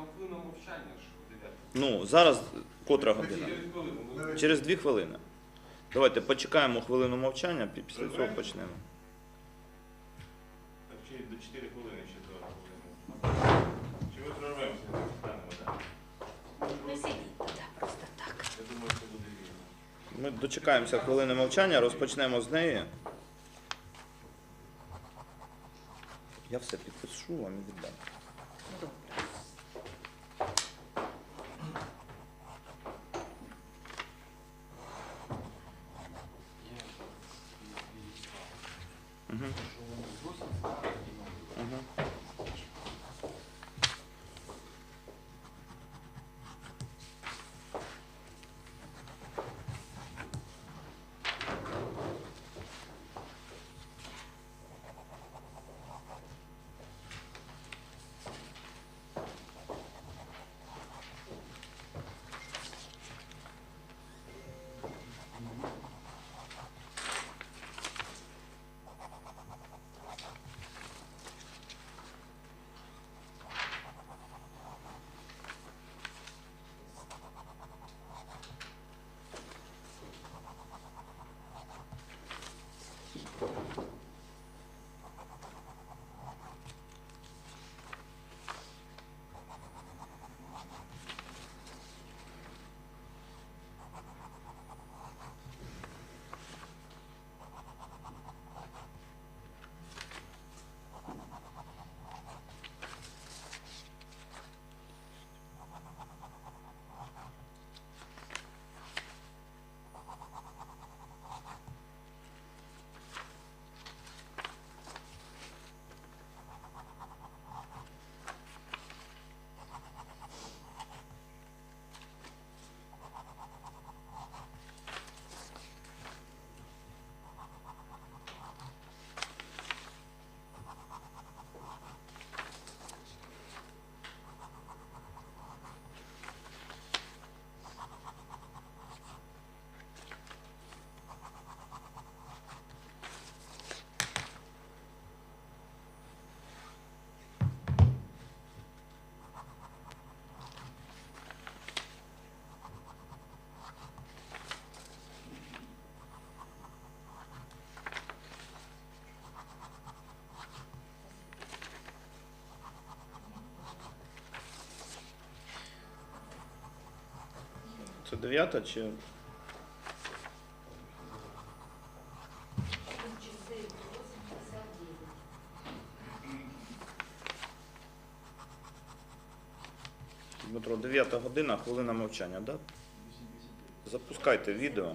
Там хвилина мовчання ж о 9. Ну, зараз котра година? Через хвилину. ми- Через дві хвилини. Давайте почекаємо хвилину мовчання, пі- після цього почнемо. Так, чи до 4 хвилини ще до хвилини. Чи ми прорвемося? Станемо, так? Не сидіть туди просто так. Я думаю, це буде вірно. Ми дочекаємося хвилини мовчання, розпочнемо з неї. Я все підпишу вам і віддам. Це дев'ята чи. Дмитро, 9 година, хвилина мовчання, так? Да? Запускайте відео.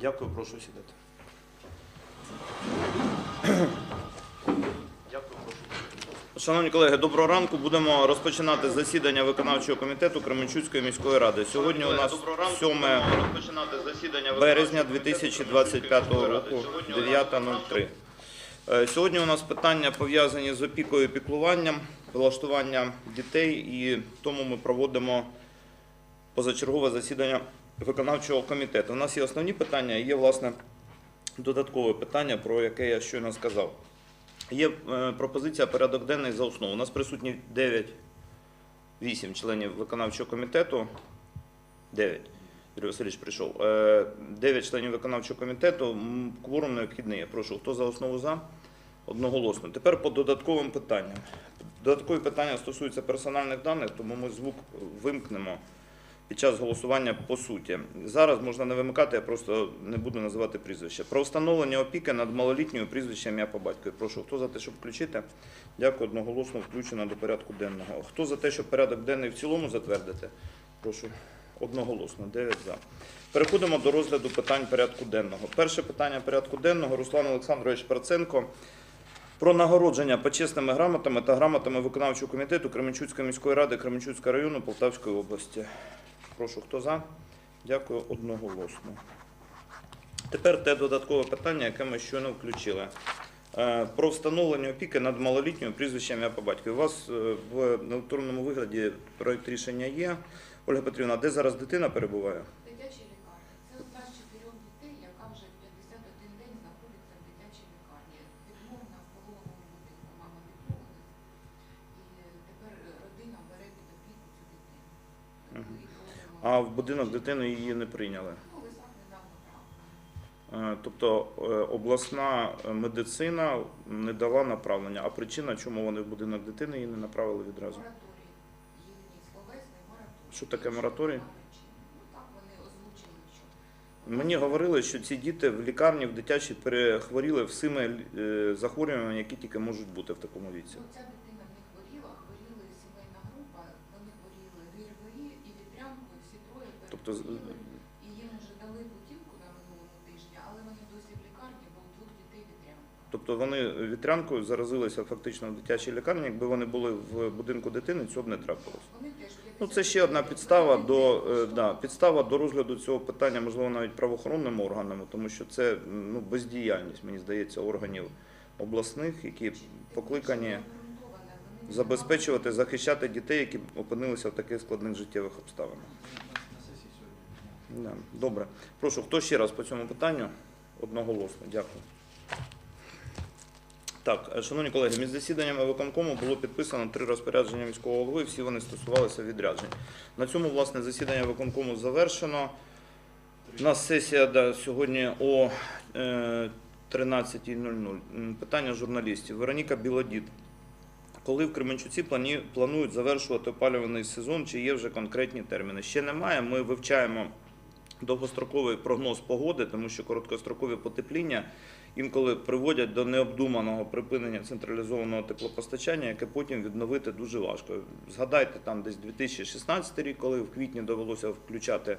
Дякую, прошу сідати. Шановні колеги, доброго ранку. Будемо розпочинати засідання виконавчого комітету Кременчуцької міської ради. Сьогодні у нас 7 березня 2025 року, 9.03. Е, Сьогодні у нас питання пов'язані з опікою і піклуванням, влаштуванням дітей, і тому ми проводимо позачергове засідання виконавчого комітету. У нас є основні питання, є власне додаткове питання, про яке я щойно сказав. Є е, пропозиція порядок денний за основу. У нас присутні 9, 8 членів виконавчого комітету. 9. Юрій Васильович прийшов. 9 членів виконавчого комітету. Кворум необхідний. є. Прошу, хто за основу за? Одноголосно. Тепер по додатковим питанням. Додаткові питання стосуються персональних даних, тому ми звук вимкнемо під час голосування по суті. Зараз можна не вимикати, я просто не буду називати прізвище. Про встановлення опіки над малолітньою прізвищем ім'я по батькові. Прошу, хто за те, щоб включити? Дякую, одноголосно включено до порядку денного. Хто за те, щоб порядок денний в цілому затвердити? Прошу. Одноголосно, 9 за. Переходимо до розгляду питань порядку денного. Перше питання порядку денного Руслан Олександрович Парценко про нагородження почесними грамотами та грамотами виконавчого комітету Кременчуцької міської ради Кременчуцького району Полтавської області. Прошу, хто за? Дякую одноголосно. Тепер те додаткове питання, яке ми щойно включили. Е, Про встановлення опіки над малолітньою прізвищем я по батькові. У вас е, в електронному вигляді проєкт рішення є. Ольга Петрівна, де зараз дитина перебуває? А в будинок дитини її не прийняли. Е, Тобто е, обласна медицина не дала направлення. А причина, чому вони в будинок дитини її не направили відразу? Що таке мораторій? Мені говорили, що ці діти в лікарні в дитячій перехворіли всіми е, захворюваннями, які тільки можуть бути в такому віці. Тобто. І їм вже дали путівку на минулому тижні, але вони досі в лікарні, бо у двох дітей вітрянка. Тобто вони вітрянкою заразилися фактично в дитячій лікарні. Якби вони були в будинку дитини, цього б не трапилось. Вони теж Ну, це ще одна підстава до е, да, підстава до розгляду цього питання, можливо, навіть правоохоронними органами, тому що це ну, бездіяльність, мені здається, органів обласних, які покликані забезпечувати, захищати дітей, які опинилися в таких складних життєвих обставинах. Добре. Прошу, хто ще раз по цьому питанню? Одноголосно. Дякую. Так, е, шановні колеги, між засіданнями виконкому було підписано три розпорядження міського голови, всі вони стосувалися відряджень. На цьому, власне, засідання виконкому завершено. У нас сесія да, сьогодні о е, 13.00. Питання журналістів. Вероніка Білодід. Коли в Кременчуці планують завершувати опалювальний сезон, чи є вже конкретні терміни? Ще немає. Ми вивчаємо довгостроковий прогноз погоди, тому що короткострокові потепління інколи приводять до необдуманого припинення централізованого теплопостачання, яке потім відновити дуже важко. Згадайте там десь 2016 рік, коли в квітні довелося включати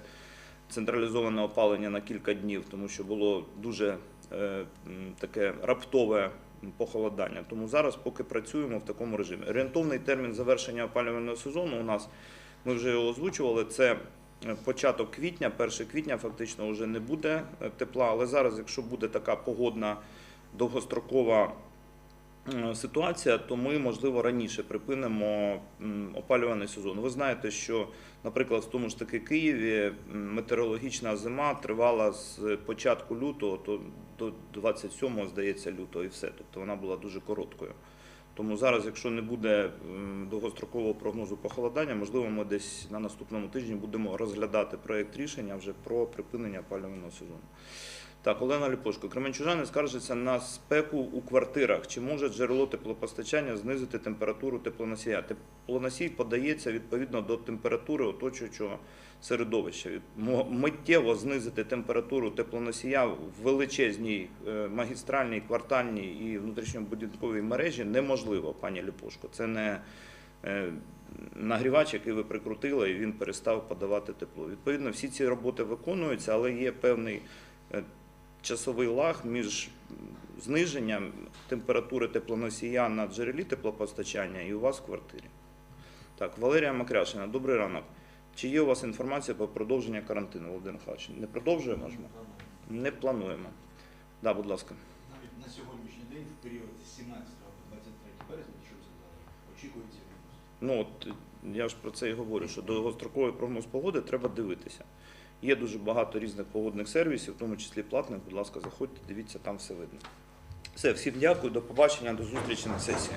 централізоване опалення на кілька днів, тому що було дуже е, таке раптове похолодання. Тому зараз поки працюємо в такому режимі. Орієнтовний термін завершення опалювального сезону у нас ми вже його озвучували. Це початок квітня, 1 квітня фактично вже не буде е, тепла, але зараз, якщо буде така погодна довгострокова е, ситуація, то ми, можливо, раніше припинимо м, опалювальний сезон. Ви знаєте, що, наприклад, в тому ж таки Києві метеорологічна зима тривала з початку лютого то до 27, здається, лютого і все. Тобто вона була дуже короткою. Тому зараз, якщо не буде довгострокового прогнозу похолодання, можливо, ми десь на наступному тижні будемо розглядати проєкт рішення вже про припинення опалювального сезону. Так, Олена Ліпошко. Кременчужани скаржаться на спеку у квартирах. Чи може джерело теплопостачання знизити температуру теплоносія? Теплоносій подається відповідно до температури оточуючого середовища. Миттєво знизити температуру теплоносія в величезній е, магістральній, квартальній і внутрішньобудинковій мережі неможливо, пані Ліпошко. Це не е, нагрівач, який ви прикрутили, і він перестав подавати тепло. Відповідно, всі ці роботи виконуються, але є певний е, часовий лаг між зниженням температури теплоносія на джерелі теплопостачання і у вас в квартирі. Так, Валерія Макряшина, добрий ранок. Чи є у вас інформація про продовження карантину, Володимир Михайлович? Не продовжуємо ж ми? Не плануємо. Да, будь ласка. Навіть на сьогоднішній день, в період з 17 по 23 березня, що ви сказали, очікується мінус. Ну от я ж про це і говорю, що довгостроковий прогноз погоди треба дивитися. Є дуже багато різних погодних сервісів, в тому числі платних. Будь ласка, заходьте, дивіться, там все видно. Все, всім дякую, до побачення, до зустрічі на сесії.